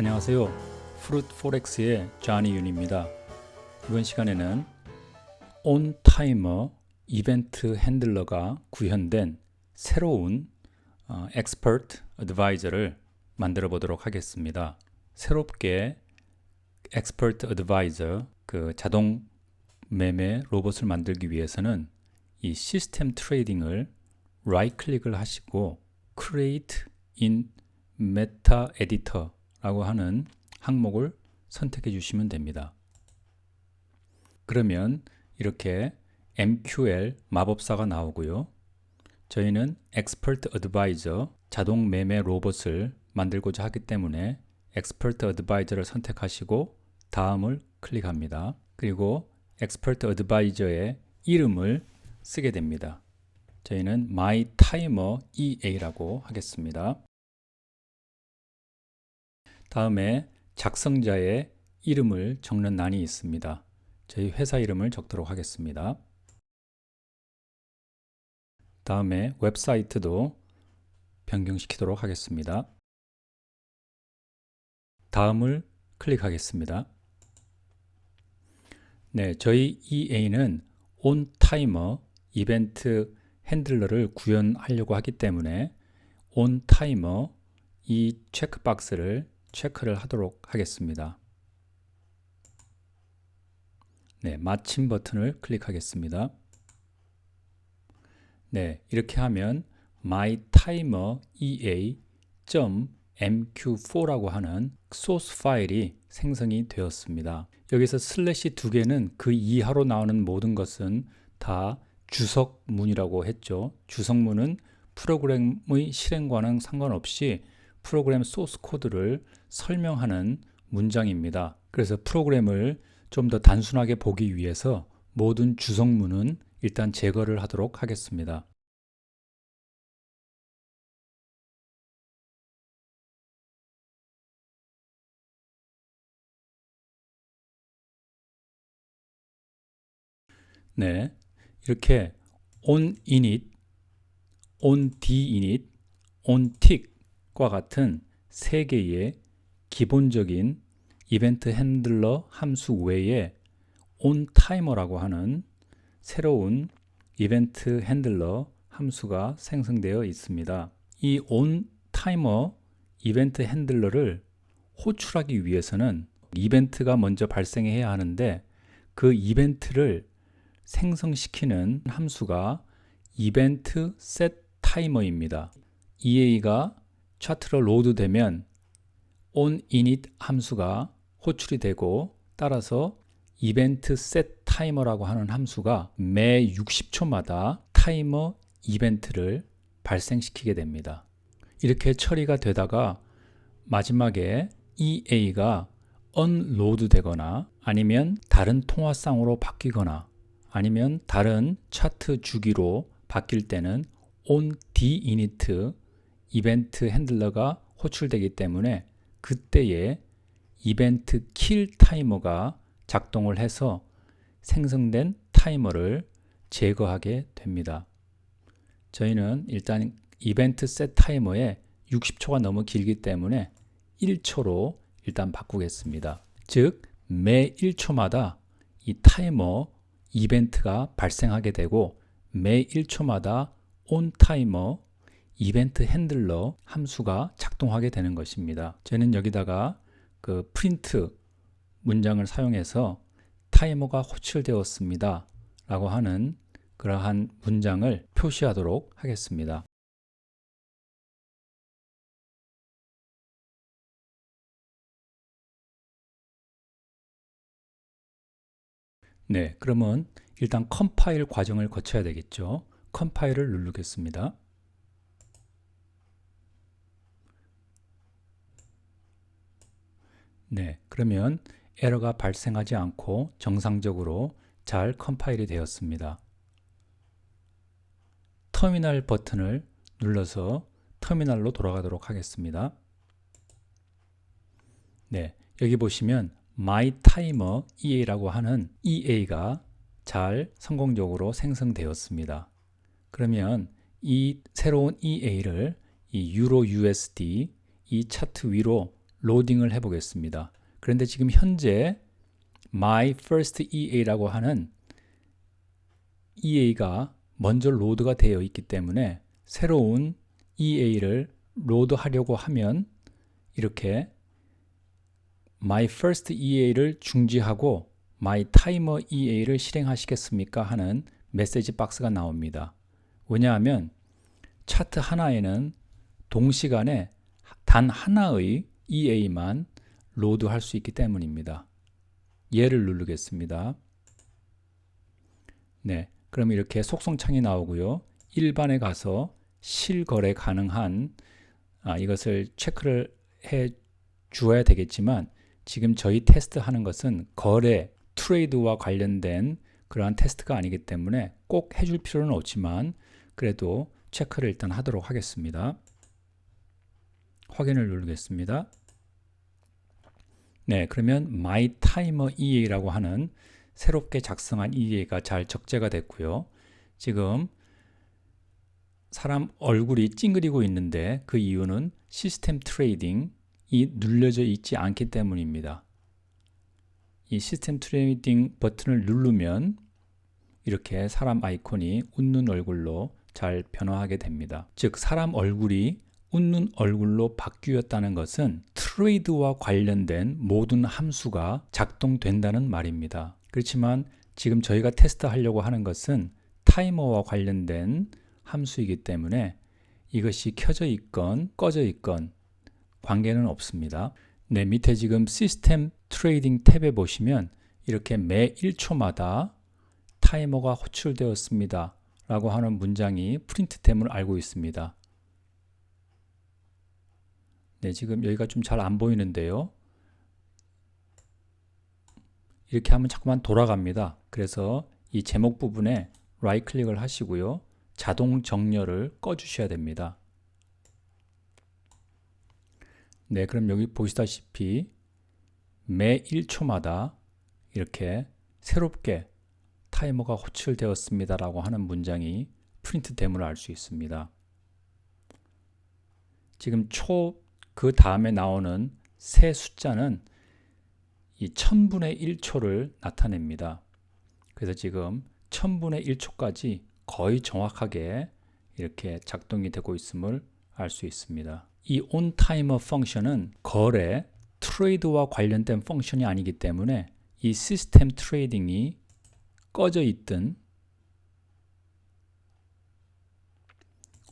안녕하세요. 프루트 포렉스의 자니 윤입니다. 이번 시간에는 온 타이머 이벤트 핸들러가 구현된 새로운 어, 엑스퍼트 어드바이저를 만들어 보도록 하겠습니다. 새롭게 엑스퍼트 어드바이저 그 자동 매매 로봇을 만들기 위해서는 이 시스템 트레이딩을 라이트 클릭을 하시고 create in meta 라고 하는 항목을 선택해 주시면 됩니다. 그러면 이렇게 MQL 마법사가 나오고요. 저희는 Expert Advisor 자동 매매 로봇을 만들고자 하기 때문에 Expert Advisor를 선택하시고 다음을 클릭합니다. 그리고 Expert Advisor의 이름을 쓰게 됩니다. 저희는 My Timer EA라고 하겠습니다. 다음에 작성자의 이름을 적는 난이 있습니다. 저희 회사 이름을 적도록 하겠습니다. 다음에 웹사이트도 변경시키도록 하겠습니다. 다음을 클릭하겠습니다. 네, 저희 EA는 온 타이머 이벤트 핸들러를 구현하려고 하기 때문에 온 타이머 이 체크박스를 체크를 하도록 하겠습니다. 네, 마침 버튼을 클릭하겠습니다. 네, 이렇게 하면 my timer ea.mq4라고 하는 소스 파일이 생성이 되었습니다. 여기서 슬래시 두 개는 그 이하로 나오는 모든 것은 다 주석문이라고 했죠. 주석문은 프로그램의 실행과는 상관없이 프로그램 소스 코드를 설명하는 문장입니다. 그래서 프로그램을 좀 더 단순하게 보기 위해서 모든 주석문은 일단 제거를 하도록 하겠습니다. 네, 이렇게 on init, on dinit, on tick 과 같은 세 개의 기본적인 이벤트 핸들러 함수 외에 on timer라고 하는 새로운 이벤트 핸들러 함수가 생성되어 있습니다. 이 on timer 이벤트 핸들러를 호출하기 위해서는 이벤트가 먼저 발생해야 하는데 그 이벤트를 생성시키는 함수가 이벤트 set timer입니다. EA가 차트로 로드되면 on init 함수가 호출이 되고 따라서 이벤트 set timer라고 하는 함수가 매 60초마다 타이머 이벤트를 발생시키게 됩니다. 이렇게 처리가 되다가 마지막에 EA가 unload 되거나 아니면 다른 통화상으로 바뀌거나 아니면 다른 차트 주기로 바뀔 때는 on dinit 이벤트 핸들러가 호출되기 때문에 그때에 이벤트 킬 타이머가 작동을 해서 생성된 타이머를 제거하게 됩니다. 저희는 일단 이벤트 셋 타이머에 60초가 너무 길기 때문에 1초로 일단 바꾸겠습니다. 즉, 매 1초마다 이 타이머 이벤트가 발생하게 되고 매 1초마다 온 타이머 이벤트 핸들러 함수가 작동하게 되는 것입니다. 저는 여기다가 그 프린트 문장을 사용해서 타이머가 호출되었습니다. 라고 하는 그러한 문장을 표시하도록 하겠습니다. 네, 그러면 일단 컴파일 과정을 거쳐야 되겠죠. 컴파일을 누르겠습니다. 네, 그러면 에러가 발생하지 않고 정상적으로 잘 컴파일이 되었습니다. 터미널 버튼을 눌러서 터미널로 돌아가도록 하겠습니다. 네, 여기 보시면 My Timer EA라고 하는 EA가 잘 성공적으로 생성되었습니다. 그러면 이 새로운 EA를 이 유로 USD 이 차트 위로 로딩을 해 보겠습니다. 그런데 지금 현재 my first EA라고 하는 EA가 먼저 로드가 되어 있기 때문에 새로운 EA를 로드하려고 하면 이렇게 my first EA를 중지하고 my timer EA를 실행하시겠습니까 하는 메시지 박스가 나옵니다. 왜냐하면 차트 하나에는 동시간에 단 하나의 EA만 로드할 수 있기 때문입니다. 얘를 누르겠습니다. 네, 그럼 이렇게 속성창이 나오고요. 일반에 가서 실거래 가능한 아, 이것을 체크를 해 주어야 되겠지만 지금 저희 테스트 하는 것은 거래 트레이드와 관련된 그러한 테스트가 아니기 때문에 꼭 해줄 필요는 없지만 그래도 체크를 일단 하도록 하겠습니다. 확인을 누르겠습니다. 네, 그러면 My Timer EA라고 하는 새롭게 작성한 EA가 잘 적재가 됐고요. 지금 사람 얼굴이 찡그리고 있는데 그 이유는 시스템 트레이딩이 눌려져 있지 않기 때문입니다. 이 시스템 트레이딩 버튼을 누르면 이렇게 사람 아이콘이 웃는 얼굴로 잘 변화하게 됩니다. 즉 사람 얼굴이 웃는 얼굴로 바뀌었다는 것은 트레이드와 관련된 모든 함수가 작동된다는 말입니다. 그렇지만 지금 저희가 테스트하려고 하는 것은 타이머와 관련된 함수이기 때문에 이것이 켜져 있건 꺼져 있건 관계는 없습니다. 네, 밑에 지금 시스템 트레이딩 탭에 보시면 이렇게 매 1초마다 타이머가 호출되었습니다. 라고 하는 문장이 프린트됨을 알고 있습니다. 네, 지금 여기가 좀 잘 안 보이는데요. 이렇게 하면 자꾸만 돌아갑니다. 그래서 이 제목 부분에 라이 클릭을 하시고요. 자동 정렬을 꺼 주셔야 됩니다. 네, 그럼 여기 보시다시피 매 1초마다 이렇게 새롭게 타이머가 호출되었습니다라고 하는 문장이 프린트됨을 알 수 있습니다. 지금 초 그 다음에 나오는 새 숫자는 이 천분의 1초를 나타냅니다. 그래서 지금 천분의 1초까지 거의 정확하게 이렇게 작동이 되고 있음을 알 수 있습니다. 이 온타이머 펑션은 거래, 트레이드와 관련된 펑션이 아니기 때문에 이 시스템 트레이딩이 꺼져 있든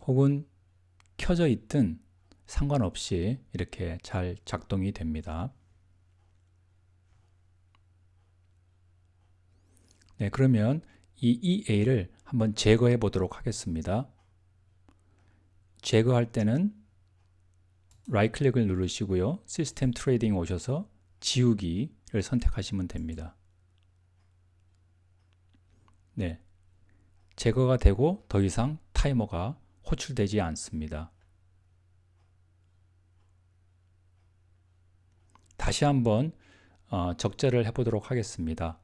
혹은 켜져 있든 상관없이 이렇게 잘 작동이 됩니다. 네, 그러면 이 EA를 한번 제거해 보도록 하겠습니다. 제거할 때는 라이 클릭을 누르시고요. 시스템 트레이딩 오셔서 지우기를 선택하시면 됩니다. 네. 제거가 되고 더 이상 타이머가 호출되지 않습니다. 다시 한번 어, 적재를 해보도록 하겠습니다.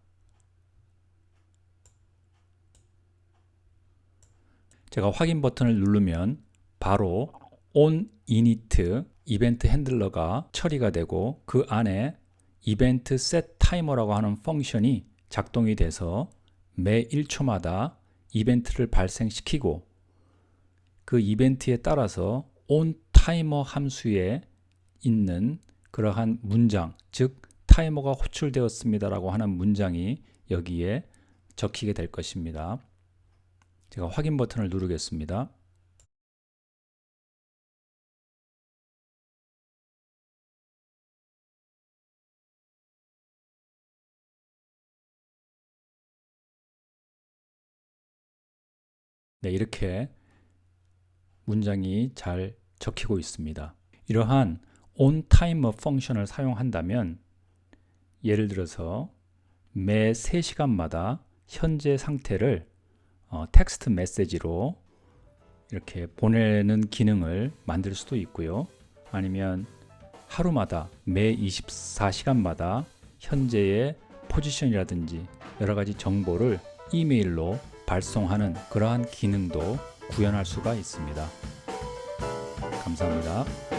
제가 확인 버튼을 누르면 바로 on init 이벤트 핸들러가 처리가 되고 그 안에 이벤트 set timer라고 하는 펑션이 작동이 돼서 매 1초마다 이벤트를 발생시키고 그 이벤트에 따라서 on timer 함수에 있는 그러한 문장, 즉 타이머가 호출되었습니다라고 하는 문장이 여기에 적히게 될 것입니다. 제가 확인 버튼을 누르겠습니다. 네, 이렇게 문장이 잘 적히고 있습니다. 이러한 onTimer 펑션을 사용한다면 예를 들어서 매 3시간마다 현재 상태를 어, 텍스트 메시지로 이렇게 보내는 기능을 만들 수도 있고요. 아니면 하루마다 매 24시간마다 현재의 포지션이라든지 여러 가지 정보를 이메일로 발송하는 그러한 기능도 구현할 수가 있습니다. 감사합니다.